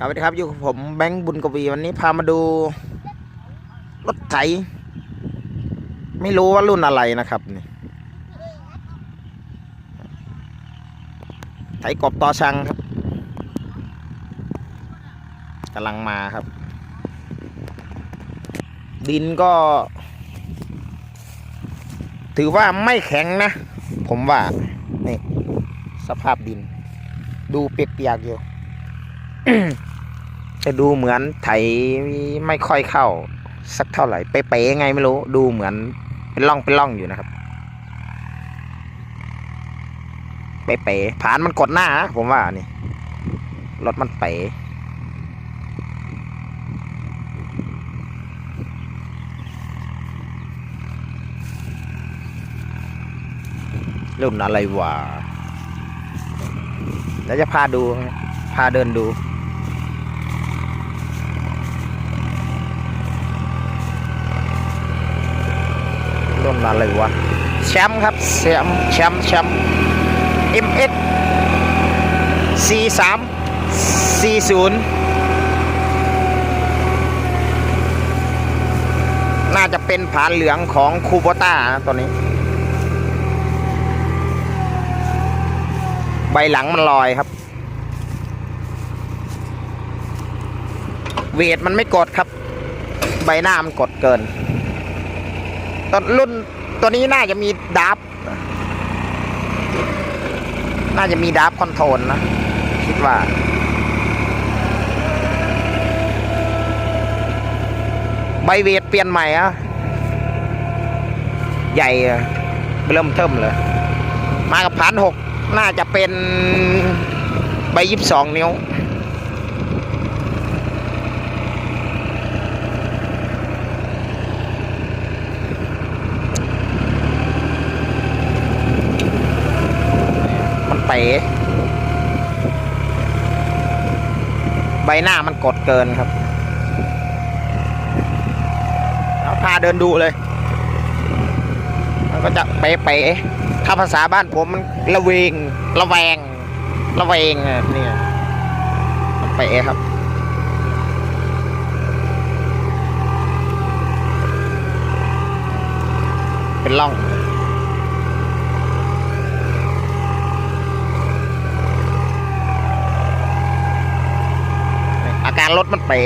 ครับสวัสดีครับอยู่กับผมแบงค์บุญกวีวันนี้พามาดูรถไถไม่รู้ว่ารุ่นอะไรนะครับนี่ไถกบต่อชังครับกำลังมาครับ ดินก็ ถือว่าไม่แข็งนะ ผมว่านี่สภาพดิน ดูเปียกๆอยู่ จะดูเหมือนไถไม่ค่อยเข้า สักเท่าไหร่เป๊ะๆไงไม่รู้ ดูเหมือนเป็นร่องเป็นร่องอยู่นะครับเป๊ะๆผานมันกดหน้า ผมว่านี่รถมันเป๋รุ่นอะไรวะแล้วจะพาดู พาเดินดู อะไรวะแชมป์ครับแชมป์แชมป์แชมป์ MX C 3 C 0น่าจะเป็นผานเหลืองของคูโบต้านะตัวนี้ ใบหลังมันลอยครับ เวทมันไม่กดครับ ใบหน้ามันกดเกินตอนรุ่น ตัวนี้น่าจะมีดับ น่าจะมีดับคอนโทรลนะ คิดว่า ใบเวทเปลี่ยนใหม่อะใหญ่อะเริ่มเทิมเลย มากับพันหกน่าจะเป็นใบยี่สิบสองนิ้ว มันเป๋ ใบหน้ามันกดเกินครับแล้วพาเดินดูเลย มันก็จะเป๋ๆถ้าภาษาบ้านผมมันระเวง ระแวง ระเวงเนี่ยเป๋ครับเป็นร่อง อาการถมันเป๋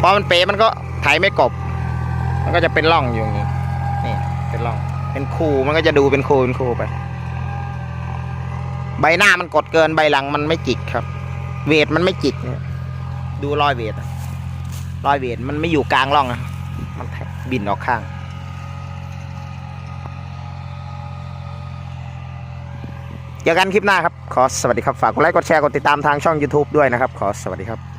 พอมันเป๋มันก็ไถไม่กบ มันก็จะเป็นร่องอยู่อย่างนี้นี่เป็นร่อง เป็นคูมันก็จะดูเป็นคูเป็นคูไป ใบหน้ามันกดเกินใบหลังมันไม่จิกครับ เวทมันไม่จิกเนี่ยดูรอยเวทรอยเวทมันไม่อยู่กลางร่องอะมันบินออกข้างเจอกันคลิปหน้าครับ ขอสวัสดีครับ ฝากกดไลค์ กดแชร์ กดติดตามทางช่อง YouTube ด้วยนะครับ ขอสวัสดีครับ